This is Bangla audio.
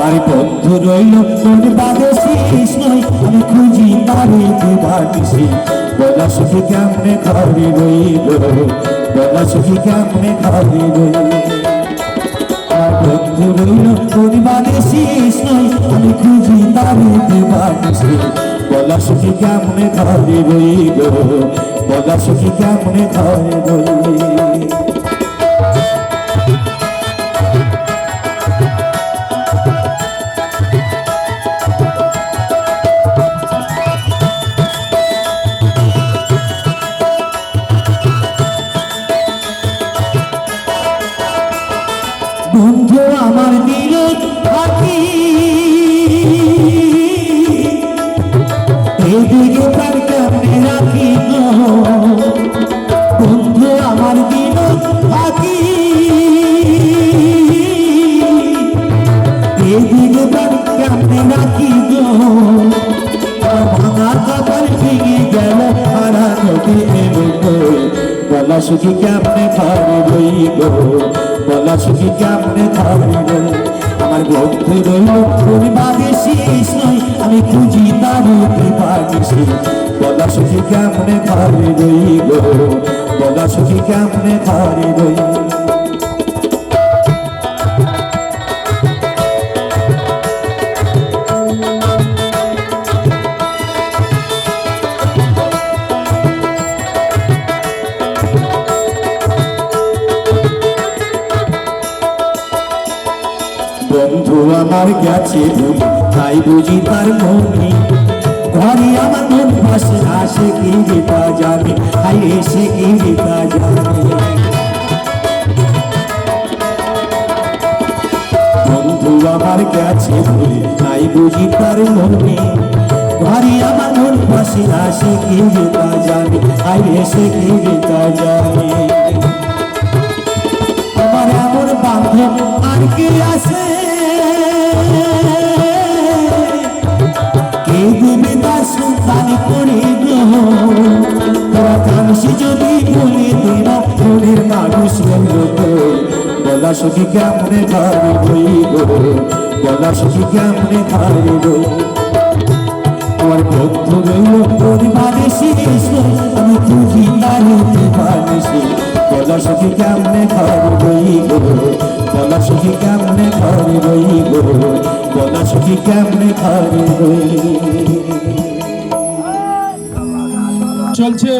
আমার বন্ধু রইল। তোর বাদে শেষ নয়, আমি খুঁজি তারে দিবানিসি বলা সুখী কেমনে ঘরে রইল? বলা সুখী কেমনে ঘরে রইল? বন্ধু রইল তোর বাদে শেষ নয়, আমি খুঁজি তারে দিবানিসি বলা সুখী কেমনে ঘরে রইল? বলা সুখী কেমনে ঘরে রইল? সুখী কেমনে রই গো বলা সুখী কেমনে রই আমার বন্ধু রইল পরিবারে শেষ নয়, আমি খুঁজি তার পাচ্ছি বলা সুখী কেমনে রই গো বলা সুখী কেমনে ঘরে বন্ধু আমার গেছে তাই বুঝি তার মনি ঘরে আমার মন ভাসে, আসে কি যেতা জানে হাই এসে কি যেতা জানে। বন্ধু আমার গেছে ভুলি, তাই বুঝি তার মনি ঘরে আমার মন ভাসে, আসে কি যেতা জানে হাই এসে কি যেতা জানে। বান্ধব আর কি আছে? কে দিবে তার সন্তানি করে তোরা জানিস যদি বলে দিন মনের মানুষ বলা পরিবারে শেষ। আমি খুঁজি তারিতে মানুষে বলা সখী কেমনে ঘর রইব বলা সখী কেমনে ঘরে রই গো বলা সখী কেমনে ঘরে রই চলছে।